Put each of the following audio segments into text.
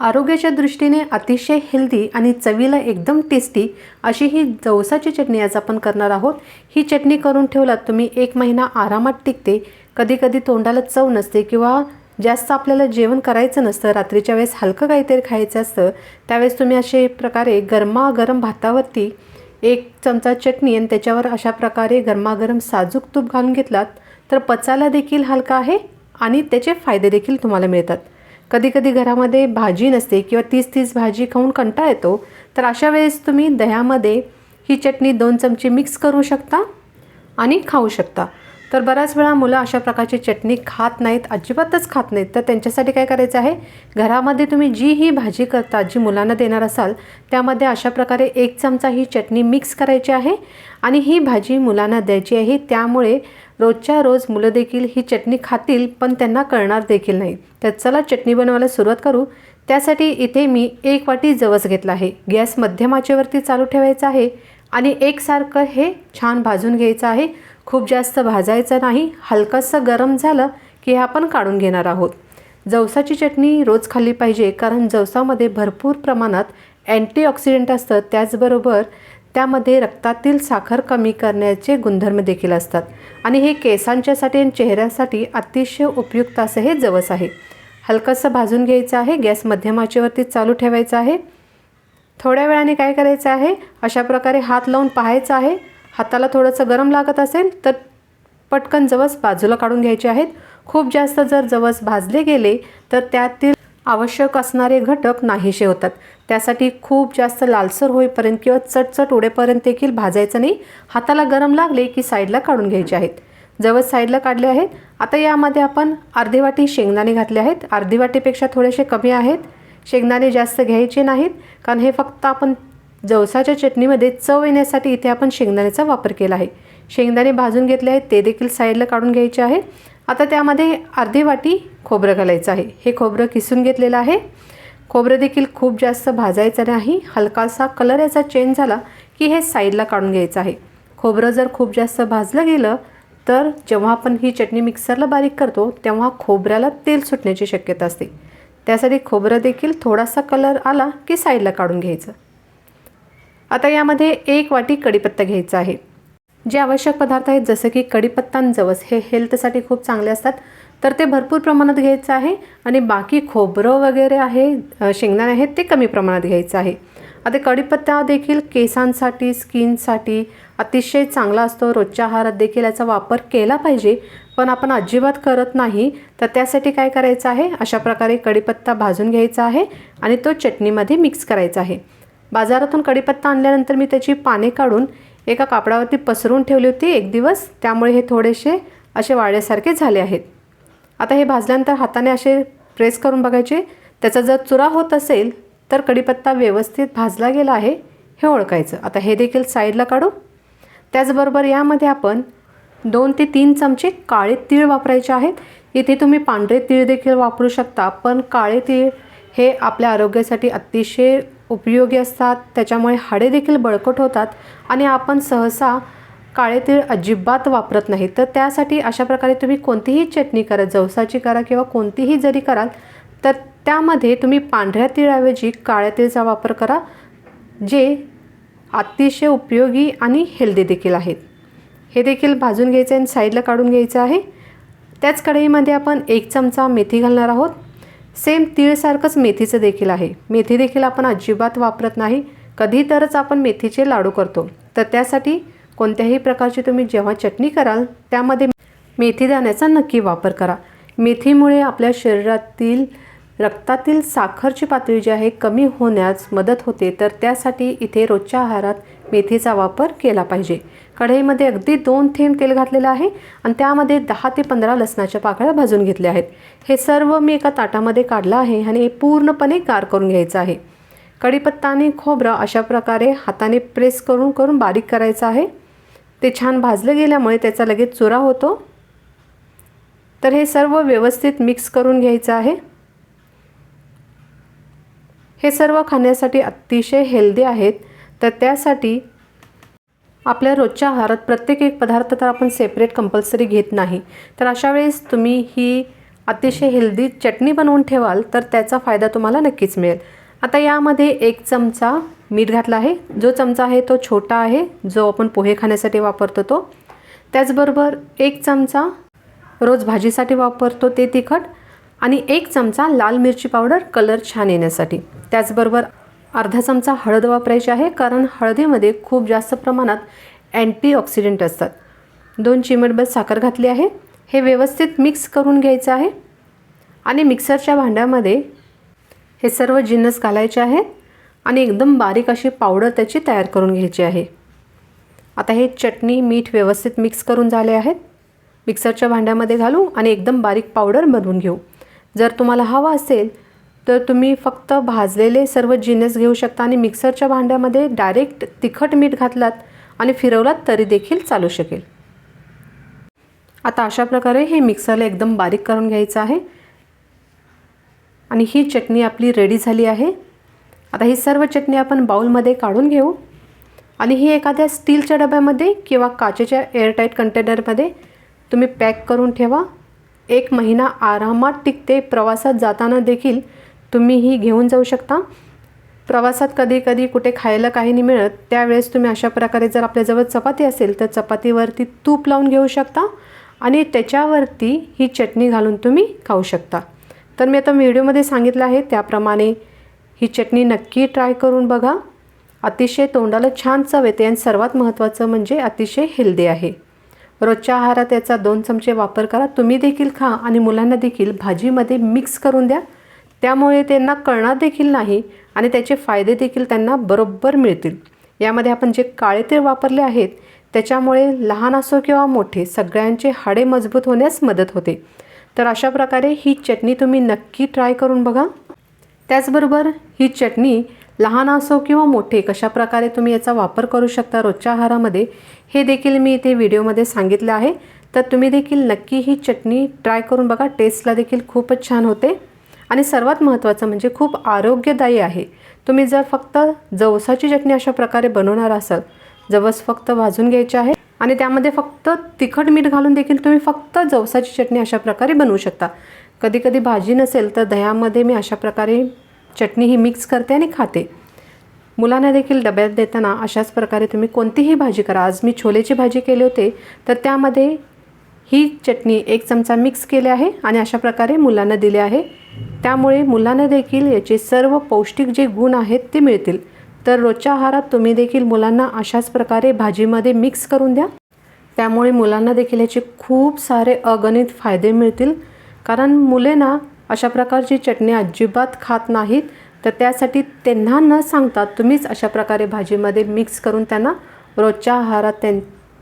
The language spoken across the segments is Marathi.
आरोग्याच्या दृष्टीने अतिशय हेल्दी आणि चवीला एकदम टेस्टी अशी ही जवसाची चटणी आज आपण करणार आहोत. ही चटणी करून ठेवलात तुम्ही एक महिना आरामात टिकते. कधी कधी तोंडाला चव नसते किंवा जास्त आपल्याला जेवण करायचं नसतं रात्रीच्या वेळेस हलकं काहीतरी खायचं असतं त्यावेळेस तुम्ही असे प्रकारे गरमागरम भातावरती एक चमचा चटणी आणि त्याच्यावर अशा प्रकारे गरमागरम साजूक तूप घालून घेतलात तर पचायला देखील हलका आहे आणि त्याचे फायदे देखील तुम्हाला मिळतात. कधी कधी घरामध्ये भाजी नसते किंवा तीस तीस भाजी खाऊन कंटा येतो तर अशा वेळेस तुम्ही दह्यामध्ये ही चटणी दोन चमचे मिक्स करू शकता आणि खाऊ शकता. तर बऱ्याच वेळा मुलं अशा प्रकारची चटणी खात नाहीत अजिबातच खात नाहीत. तर त्यांच्यासाठी काय करायचं आहे? घरामध्ये तुम्ही जी ही भाजी करता जी मुलांना देणार असाल त्यामध्ये अशा प्रकारे एक चमचा ही चटणी मिक्स करायची आहे आणि ही भाजी मुलांना द्यायची आहे. त्यामुळे रोजच्या रोज मुलं देखील ही चटणी खातील पण त्यांना कळणार देखील नाही. तर चला चटणी बनवायला सुरुवात करू. त्यासाठी इथे मी एक वाटी जवस घेतला आहे. गॅस मध्यम आचेवरती चालू ठेवायचा आहे आणि एकसारखं हे छान भाजून घ्यायचं आहे. खूप जास्त भाजायचं नाही हलकंसं गरम झालं की हे आपण काढून घेणार आहोत. जवसाची चटणी रोज खाल्ली पाहिजे कारण जवसामध्ये भरपूर प्रमाणात अँटीऑक्सिडंट असतं. त्याचबरोबर त्यामध्ये रक्तातील साखर कमी करण्याचे गुणधर्म देखील असतात. आणि हे केसांच्यासाठी आणि चेहऱ्यासाठी अतिशय उपयुक्त असं हे जवस आहे. हलकंसं भाजून घ्यायचं आहे गॅस मध्यमाचेवरती चालू ठेवायचा आहे. थोड्या वेळाने काय करायचं आहे अशा प्रकारे हात लावून पाहायचं आहे. हाताला थोडंसं गरम लागत असेल तर पटकन जवस बाजूला काढून घ्यायचे आहेत. खूप जास्त जर जवस भाजले गेले तर त्यातील आवश्यक असणारे घटक नाहीसे होतात. त्यासाठी खूप जास्त लालसर होईपर्यंत किंवा चटचट उडेपर्यंत देखील भाजायचं नाही. हाताला गरम लागले की साईडला काढून घ्यायचे आहेत. जवस साईडला काढले आहेत. आता यामध्ये आपण अर्धी वाटी शेंगदाणे घातले आहेत. अर्धी वाटीपेक्षा थोडेसे कमी आहेत. शेंगदाणे जास्त घ्यायचे नाहीत कारण हे फक्त आपण जवसाच्या चटणीमध्ये चव येण्यासाठी इथे आपण शेंगदाण्याचा वापर केला आहे. शेंगदाणे भाजून घेतले आहेत ते देखील साईडला काढून घ्यायचे आहे आता त्यामध्ये अर्धी वाटी खोबरं घालायचं आहे. हे खोबरं किसून घेतलेलं आहे. खोबरं देखील खूप जास्त भाजायचं नाही. हलकासा कलर याचा चेंज झाला की हे साईडला काढून घ्यायचं आहे. खोबरं जर खूप जास्त भाजलं गेलं तर जेव्हा आपण ही चटणी मिक्सरला बारीक करतो तेव्हा खोबऱ्याला तेल सुटण्याची शक्यता असते. त्यासाठी खोबरं देखील थोडासा कलर आला की साईडला काढून घ्यायचं. आता यामध्ये एक वाटी कढीपत्ता घ्यायचा आहे. जे आवश्यक पदार्थ आहेत जसं की कढीपत्ता आणि जवस हे हेल्थसाठी खूप चांगले असतात. तर ते भरपूर प्रमाणात घ्यायचं आहे आणि बाकी खोबरं वगैरे आहे शेंगदाणे आहेत ते कमी प्रमाणात घ्यायचं आहे. आता कढीपत्ता देखील केसांसाठी स्किनसाठी अतिशय चांगला असतो. रोजच्या आहारात देखील याचा वापर केला पाहिजे. पण आपण अजिबात करत नाही. तर त्यासाठी काय करायचं आहे? अशा प्रकारे कढीपत्ता भाजून घ्यायचा आहे आणि तो चटणीमध्ये मिक्स करायचा आहे. बाजारातून कडीपत्ता आणल्यानंतर मी त्याची पाने काढून एका कापडावरती पसरून ठेवली होती एक दिवस. त्यामुळे हे थोडेसे असे वाळल्यासारखे झाले आहेत. आता हे भाजल्यानंतर हाताने असे प्रेस करून बघायचे. त्याचा जर चुरा होत असेल तर कढीपत्ता व्यवस्थित भाजला गेला आहे हे ओळखायचं. आता हे देखील साईडला काढू. त्याचबरोबर यामध्ये आपण दोन ते तीन चमचे काळे तीळ वापरायचे आहेत. इथे तुम्ही पांढरे तीळ देखील वापरू शकता. पण काळे तीळ हे आपल्या आरोग्यासाठी अतिशय उपयोगी असतात त्याच्यामुळे हाडे देखील बळकट होतात आणि आपण सहसा काळे तीळ अजिबात वापरत नाही. तर त्यासाठी अशा प्रकारे तुम्ही कोणतीही चटणी करा जवसाची करा किंवा कोणतीही जरी कराल तर त्यामध्ये तुम्ही पांढऱ्या तिळाऐवजी काळ्या तिळचा वापर करा जे अतिशय उपयोगी आणि हेल्दी देखील आहेत. हे देखील भाजून घ्यायचं आहे आणि साईडला काढून घ्यायचं आहे. त्याच कढईमध्ये आपण एक चमचा मेथी घालणार आहोत. सेम तीळसारखंच मेथीचं देखील आहे. मेथी देखील आपण अजिबात वापरत नाही. कधी तरच आपण मेथीचे लाडू करतो. तर त्यासाठी कोणत्याही प्रकारची तुम्ही जेव्हा चटणी कराल त्यामध्ये मेथी दाण्याचा नक्की वापर करा. मेथीमुळे आपल्या शरीरातील रक्तातील साखरची पातळी जी आहे कमी होण्यास मदत होते. तर त्यासाठी इथे रोजच्या आहारात मेथीचा वापर केला पाहिजे. कढईमध्ये अगदी दोन थेंब तेल घातलेलं आहे आणि त्यामध्ये दहा ते पंधरा लसणाच्या पाकळ्या भाजून घेतल्या आहेत. हे सर्व मी एका ताटामध्ये काढलं आहे आणि हे पूर्णपणे गार करून घ्यायचं आहे. कढीपत्ता आणि खोबरं अशा प्रकारे हाताने प्रेस करून करून बारीक करायचं आहे. ते छान भाजलं गेल्यामुळे त्याचा लगेच चुरा होतो. तर हे सर्व व्यवस्थित मिक्स करून घ्यायचं आहे. हे सर्व खाण्यासाठी अतिशय हेल्दी आहेत. तर त्यासाठी आपल्या रोजच्या आहारात प्रत्येक एक पदार्थ तर आपण सेपरेट कंपल्सरी घेत नाही. तर अशा वेळेस तुम्ही ही अतिशय हेल्दी चटणी बनवून ठेवाल तर त्याचा फायदा तुम्हाला नक्कीच मिळेल. आता यामध्ये एक चमचा मीठ घातला आहे. जो चमचा आहे तो छोटा आहे जो आपण पोहे खाण्यासाठी वापरतो तो. त्याचबरोबर एक चमचा रोज भाजीसाठी वापरतो ते तिखट आणि एक चमचा लाल मिरची पावडर कलर छान येण्यासाठी. त्याचबरोबर अर्धा चमचा हळद वापरायची आहे कारण हळदीमध्ये खूप जास्त प्रमाणात अँटीऑक्सिडंट असतात. दोन चिमटभर साखर घातली आहे. हे व्यवस्थित मिक्स करून घ्यायचं आहे. आणि मिक्सरच्या भांड्यामध्ये हे सर्व जिन्नस घालायचे आहेत. आणि एकदम बारीक अशी पावडर त्याची तयार करून घ्यायची आहे. आता हे चटणी मीठ व्यवस्थित मिक्स करून झाले आहेत. मिक्सरच्या भांड्यामध्ये घालू आणि एकदम बारीक पावडर बनवून घेऊ. जर तुम्हाला हवा असेल तर तुम्ही फक्त भाजलेले सर्व जिनस घेऊ शकता आणि मिक्सरच्या भांड्यामध्ये डायरेक्ट तिखट मीठ घातलात आणि फिरवलात तरी देखील चालू शकेल. आता अशा प्रकारे हे मिक्सरला एकदम बारीक करून घ्यायचं आहे. आणि ही चटणी आपली रेडी झाली आहे. आता ही सर्व चटणी आपण बाउलमध्ये काढून घेऊ. आणि ही एखाद्या स्टीलच्या डब्यामध्ये किंवा काचेच्या एअरटाईट कंटेनरमध्ये तुम्ही पॅक करून ठेवा. एक महिना आरामात टिकते. प्रवासात जाताना देखील तुम्ही ही घेऊन जाऊ शकता. प्रवासात कधी कधी कुठे खायला काही नाही मिळत त्यावेळेस तुम्ही अशा प्रकारे जर आपल्याजवळ चपाती असेल तर चपातीवरती तूप लावून घेऊ शकता आणि त्याच्यावरती ही चटणी घालून तुम्ही खाऊ शकता. तर मी आता व्हिडिओमध्ये सांगितलं आहे त्याप्रमाणे ही चटणी नक्की ट्राय करून बघा. अतिशय तोंडाला छान चव येते आणि सर्वात महत्त्वाचं म्हणजे अतिशय हेल्दी आहे. रोजच्या आहारात याचा दोन चमचे वापर करा तुम्ही देखील खा आणि मुलांना देखील भाजीमध्ये मिक्स करून द्या. त्यामुळे त्यांना कळणार देखील नाही आणि त्याचे फायदे देखील त्यांना बरोबर मिळतील. यामध्ये आपण जे काळे तीळ वापरले आहेत त्याच्यामुळे लहान असो किंवा मोठे सगळ्यांचे हाडे मजबूत होण्यास मदत होते. तर अशा प्रकारे ही चटणी तुम्ही नक्की ट्राय करून बघा. त्याचबरोबर ही चटणी लहान असो किंवा मोठे कशा प्रकारे तुम्ही याचा वापर करू शकता रोजच्या आहारामध्ये हे देखील मी इथे व्हिडिओमध्ये सांगितलं आहे. तर तुम्ही देखील नक्की ही चटणी ट्राय करून बघा. टेस्टला देखील खूपच छान होते. आणि सर्वात महत्त्वाचं म्हणजे खूप आरोग्यदायी आहे. तुम्ही जर फक्त जवसाची चटणी अशा प्रकारे बनवणार असाल जवस फक्त भाजून घ्यायचे आहे आणि त्यामध्ये फक्त तिखट मीठ घालून देखील तुम्ही फक्त जवसाची चटणी अशा प्रकारे बनवू शकता. कधी कधी भाजी नसेल तर दह्यामध्ये मी अशा प्रकारे चटणी ही मिक्स करते आणि खाते. मुलांना देखील डब्यात देताना अशाच प्रकारे तुम्ही कोणतीही भाजी करा. आज मी छोलेची भाजी केली होते तर त्यामध्ये ही चटणी एक चमचा मिक्स केले आहे आणि अशा प्रकारे मुलांना दिले आहे. त्यामुळे मुलांना देखील याचे सर्व पौष्टिक जे गुण आहेत ते मिळतील. तर रोजच्या आहारात तुम्ही देखील मुलांना अशाच प्रकारे भाजीमध्ये मिक्स करून द्या. त्यामुळे मुलांना देखील याचे खूप सारे अगणित फायदे मिळतील. कारण मुले ना अशा प्रकारची चटणी अजिबात खात नाहीत. तर त्यासाठी त्यांना न सांगता तुम्हीच अशा प्रकारे भाजीमध्ये मिक्स करून त्यांना रोजच्या आहारात त्यां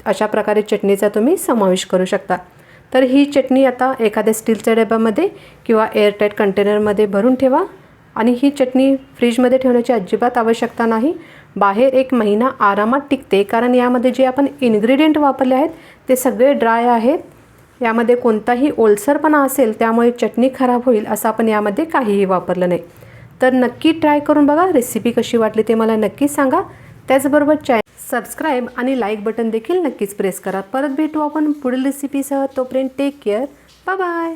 अशा प्रकारे चटणीचा तुम्ही समावेश करू शकता. तर ही चटणी आता एखाद्या स्टीलच्या डब्यामध्ये किंवा एअरटाईट कंटेनरमध्ये भरून ठेवा. आणि ही चटणी फ्रीजमध्ये ठेवण्याची अजिबात आवश्यकता नाही. बाहेर एक महिना आरामात टिकते. कारण यामध्ये जे आपण इन्ग्रेडियंट वापरले आहेत ते सगळे ड्राय आहेत. यामध्ये कोणताही ओलसरपणा असेल त्यामुळे चटणी खराब होईल असं आपण यामध्ये काहीही वापरलं नाही. तर नक्की ट्राय करून बघा. रेसिपी कशी वाटली ते मला नक्की सांगा. त्याचबरोबर चॅ सबस्क्राईब आणि लाईक बटन देखील नक्कीच प्रेस करा. परत भेटू आपण पुढील रेसिपीसह तोपर्यंत टेक केअर बाय बाय